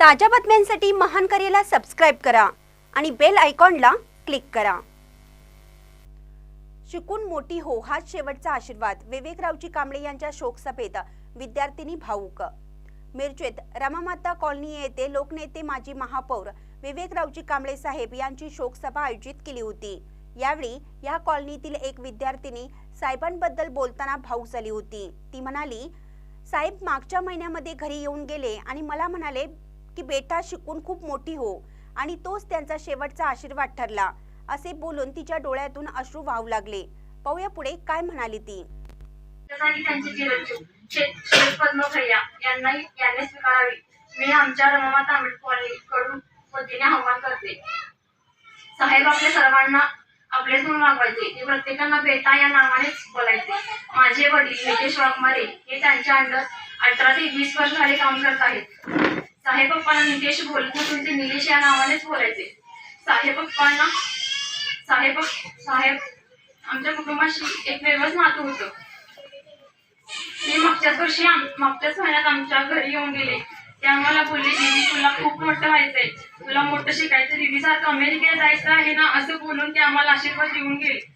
ताज्या बातम्यांसाठी महान करेला सबस्क्राईब करा आणि बेल आयकॉनला क्लिक करा. शिकून मोठी हो हाच शेवटचा आशीर्वाद विवेकरावजी कांबळे यांच्या शोकसभेत विद्यार्थिनी भाऊक. मिरचेत रमामाता कॉलनी येथे लोकनेते माजी महापौर विवेकरावजी कांबळे साहेब यांची शोकसभा आयोजित केली होती. यावेळी या कॉलनीतील एक विद्यार्थिनी साहेबांबद्दल बोलताना भाऊक झाली होती. ती म्हणाली साहेब मागच्या महिन्यामध्ये घरी येऊन गेले आणि मला म्हणाले की बेटा शिकून खूप मोठी हो. आणि तोच त्यांचा शेवटचा आशीर्वाद ठरला. असे बोलून तिच्या डोळ्यातून अश्रू वाहू लागले. पाहूया पुढे काय म्हणाली ती. त्यांचे जीवनचूक शेत यांना यांनी स्वीकारावी. मी आमच्या रमामात आंबेडकडून वतीने आव्हान करते. साहेब आपल्या सर्वांना आपलेच म्हणून मागवायचे. ते प्रत्येकांना बेटा या नावानेच बोलायचे. माझे वडील नितेश वाघमारे हे त्यांच्या अंडर अठरा ते वीस वर्ष झाले काम करत आहेत. साहेब पप्पांना नितेश बोलत नसून ते म्हणजे निलेश या नावानेच बोलायचे. साहेब पप्पांना साहेब साहेब आमच्या कुटुंबाशी एक वेगळंच नातं होतं. मी मागच्याच वर्षी मागच्याच महिन्यात आमच्या घरी येऊन गेले. ते आम्हाला बोलले दीदी तुला खूप मोठं व्हायचंय. तुला मोठं शिकायचं. दीदी सारखं अमेरिकेला जायचं आहे ना असं बोलून ते आम्हाला आशीर्वाद देऊन गेले.